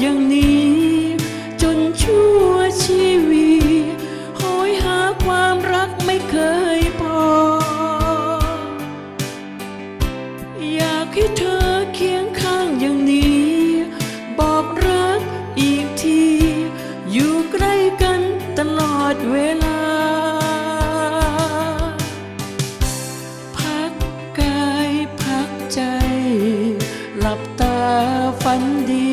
อย่างนี้ จนชั่วชีวีโหยหาความรักไม่เคยพอ อยากให้เธอเคียงข้างอย่างนี้ บอกรักอีกที อยู่ใกล้กันตลอดเวลาพักกายพักใจหลับตาฝันดี